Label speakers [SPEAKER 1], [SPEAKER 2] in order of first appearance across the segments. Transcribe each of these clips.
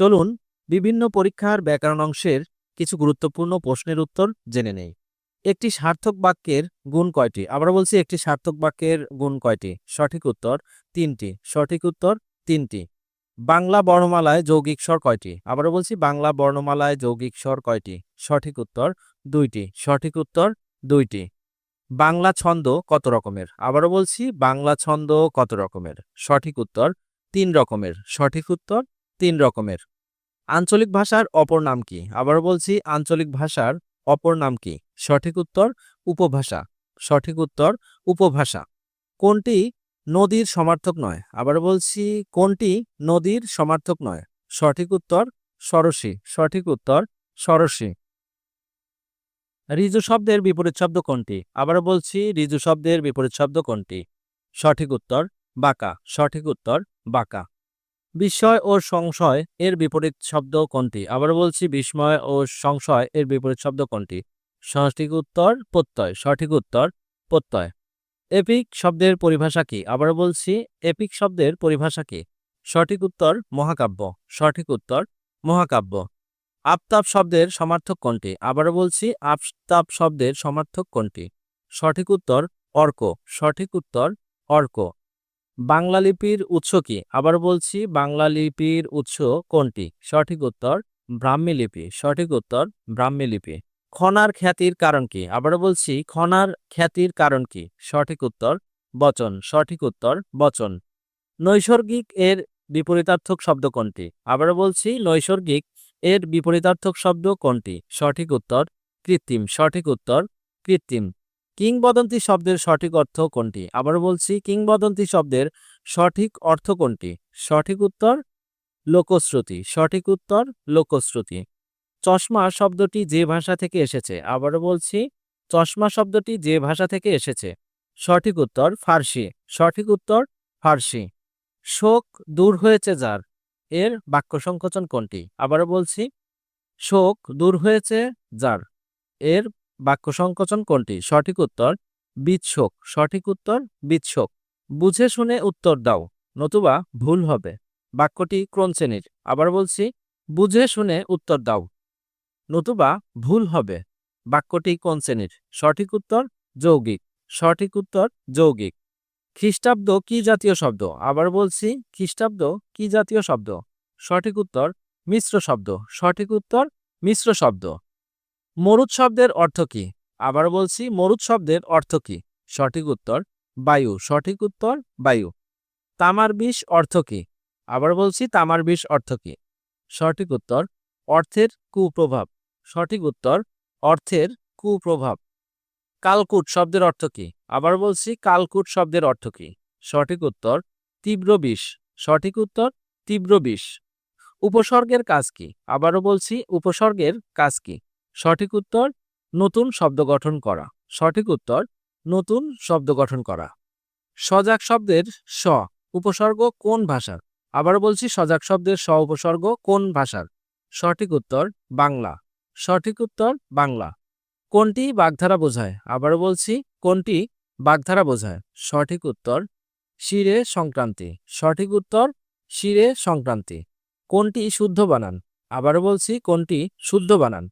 [SPEAKER 1] চলুন বিভিন্ন পরীক্ষার ব্যাকরণ অংশের কিছু গুরুত্বপূর্ণ প্রশ্নের উত্তর জেনে নেই। একটি সার্থক বাক্যের গুণ কয়টি? আবার বলছি একটি সার্থক বাক্যের গুণ কয়টি? সঠিক উত্তর তিনটি। সঠিক উত্তর তিনটি। বাংলা বর্ণমালায় যৌগিক স্বর কয়টি? আবারও বলছি বাংলা বর্ণমালায় যৌগিক স্বর কয়টি? সঠিক উত্তর দুইটি। সঠিক উত্তর দুইটি। বাংলা ছন্দ কত রকমের? আবারও বলছি বাংলা ছন্দ কত রকমের? সঠিক উত্তর তিন রকমের। সঠিক উত্তর তিন রকমের। আঞ্চলিক ভাষার অপর নাম কি? আবারও বলছি, আঞ্চলিক ভাষার অপর নাম কি? সঠিক উত্তর, উপভাষা। সঠিক উত্তর, উপভাষা। কোনটি নদীর সমার্থক নয়? আবার বলছি, কোনটি নদীর সমার্থক নয়? সঠিক উত্তর, সরসী। সঠিক উত্তর, সরসী। ঋজু শব্দের বিপরীত শব্দ কোনটি? আবার বলছি ঋজু শব্দের বিপরীত শব্দ কোনটি? সঠিক উত্তর, বাঁকা। সঠিক উত্তর, বাঁকা। বিস্ময় ও সংশয় এর বিপরীত শব্দ কোনটি? আবার বলছি, বিস্ময় ও সংশয় এর বিপরীত শব্দ কোনটি? সঠিক উত্তর প্রত্যয়, সঠিক উত্তর প্রত্যয়। এপিক শব্দের পরিভাষা কি? আবার বলছি, এপিক শব্দের পরিভাষা কি? সঠিক উত্তর মহাকাব্য, সঠিক উত্তর মহাকাব্য। আফতাব শব্দের সমার্থক কোনটি? আবার বলছি আফতাব শব্দের সমার্থক কোনটি? সঠিক উত্তর অর্ক, সঠিক উত্তর অর্ক। বাংলা লিপির উৎস কি? আবার বলছি, বাংলা লিপির উৎস কোনটি? সঠিক উত্তর, ব্রাহ্মী লিপি। সঠিক উত্তর, ব্রাহ্মী লিপি। খনার খ্যাতির কারণ কি? আবার বলছি, খনার খ্যাতির কারণ কি? সঠিক উত্তর, বচন। সঠিক উত্তর, বচন। নৈসর্গিক এর বিপরীতার্থক শব্দ কোনটি? আবার বলছি, নৈসর্গিক এর বিপরীতার্থক শব্দ কোনটি? সঠিক উত্তর, কৃত্রিম। সঠিক উত্তর, কৃত্রিম। কিংবদন্তি শব্দের সঠিক অর্থ কোনটি? আবার বলছি, কিংবদন্তি শব্দের সঠিক অর্থ কোনটি? সঠিক উত্তর, লোকশ্রুতি। সঠিক উত্তর, লোকশ্রুতি। চশমা শব্দটি যে ভাষা থেকে এসেছে আবার বলছি, চশমা শব্দটি যে ভাষা থেকে এসেছে। সঠিক উত্তর, ফার্সি। সঠিক উত্তর, ফার্সি। শোক দূর হয়েছে যার, এর বাক্য সংকোচন কোনটি? আবার বলছি, শোক দূর হয়েছে যার, এর বাক্য সংকোচন কোনটি? সঠিক উত্তর বিৎশোক সঠিক উত্তর, বিচ্ছোক। বুঝে শুনে উত্তর দাও, নতুবা ভুল হবে। বাক্যটি ক্রোন শ্রেণির? আবার বলছি, বুঝে শুনে উত্তর দাও, নতুবা ভুল হবে। বাক্যটি কোন শ্রেণির? সঠিক উত্তর, যৌগিক। সঠিক উত্তর, যৌগিক। খ্রিস্টাব্দ কি জাতীয় শব্দ? আবার বলছি, খ্রিস্টাব্দ কি জাতীয় শব্দ? সঠিক উত্তর, মিশ্র শব্দ। সঠিক উত্তর, মিশ্র শব্দ। মরুৎ শব্দের অর্থ কি? আবার বলছি মরুৎ শব্দের অর্থ কি? সঠিক উত্তর, বায়ু। সঠিক উত্তর, বায়ু। তামার বিষ অর্থ কি? আবার বলছি, তামার বিষ অর্থ কি? সঠিক উত্তর, অর্থের কুপ্রভাব। সঠিক উত্তর, অর্থের কুপ্রভাব। কালকুট শব্দের অর্থ কি? আবার বলছি, কালকুট শব্দের অর্থ কি? সঠিক উত্তর, তীব্র বিষ। সঠিক উত্তর, তীব্র বিষ। উপসর্গের কাজ কি? আবারও বলছি, উপসর্গের কাজ কি? সঠিক উত্তর, নতুন শব্দ গঠন করা। সঠিক উত্তর, নতুন শব্দ গঠন করা। সজাগ শব্দের স, উপসর্গ কোন ভাষার? আবার বলছি, সজাগ শব্দের স, উপসর্গ কোন ভাষার? সঠিক উত্তর, বাংলা। সঠিক উত্তর, বাংলা। কোনটি বাগধারা বোঝায়? আবার বলছি, কোনটি বাগধারা বোঝায়? সঠিক উত্তর, শিরে সংক্রান্তি। সঠিক উত্তর, শিরে সংক্রান্তি। কোনটি শুদ্ধ বানান? আবার বলছি, কোনটি শুদ্ধ বানান?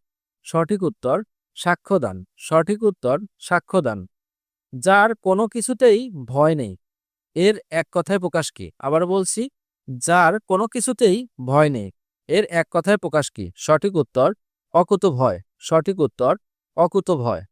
[SPEAKER 1] সঠিক উত্তর, সাক্ষ্যদান। সঠিক উত্তর, সাক্ষ্যদান। যার কোনো কিছুতেই ভয় নেই। এর এক কথায় প্রকাশ কি? আবার বলছি, যার কোনো কিছুতেই ভয় নেই। এর এক কথায় প্রকাশ কি? সঠিক উত্তর অকুত ভয় সঠিক উত্তর অকুত ভয়